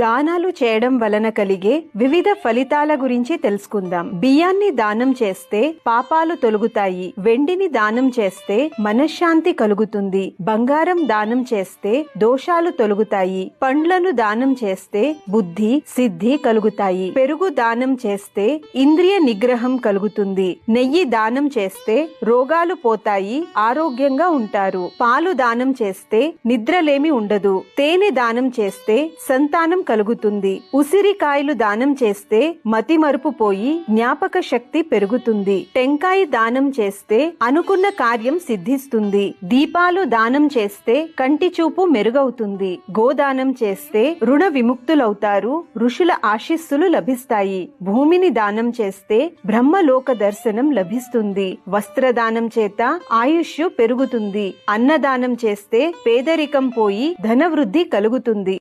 దానాలు చేయడం వలన కలిగే వివిధ ఫలితాల గురించి తెలుసుకుందాం. బియ్యాన్ని దానం చేస్తే పాపాలు తొలగుతాయి. వెండిని దానం చేస్తే మనశ్శాంతి కలుగుతుంది. బంగారం దానం చేస్తే దోషాలు తొలగుతాయి. పండ్లను దానం చేస్తే బుద్ధి సిద్ధి కలుగుతాయి. పెరుగు దానం చేస్తే ఇంద్రియ నిగ్రహం కలుగుతుంది. నెయ్యి దానం చేస్తే రోగాలు పోతాయి. ఆరోగ్యంగా ఉంటారు. పాలు దానం చేస్తే నిద్రలేమి ఉండదు. తేనె దానం చేస్తే సంతానం కలుగుతుంది. ఉసిరికాయలు దానం చేస్తే మతి మరుపు పోయి జ్ఞాపక శక్తి పెరుగుతుంది. టెంకాయ దానం చేస్తే అనుకున్న కార్యం సిద్ధిస్తుంది. దీపాలు దానం చేస్తే కంటి చూపు మెరుగవుతుంది. గోదానం చేస్తే రుణ విముక్తులవుతారు. ఋషుల ఆశీస్సులు లభిస్తాయి. భూమిని దానం చేస్తే బ్రహ్మలోక దర్శనం లభిస్తుంది. వస్త్రదానం చేత ఆయుష్ పెరుగుతుంది. అన్నదానం చేస్తే పేదరికం పోయి ధనవృద్ధి కలుగుతుంది.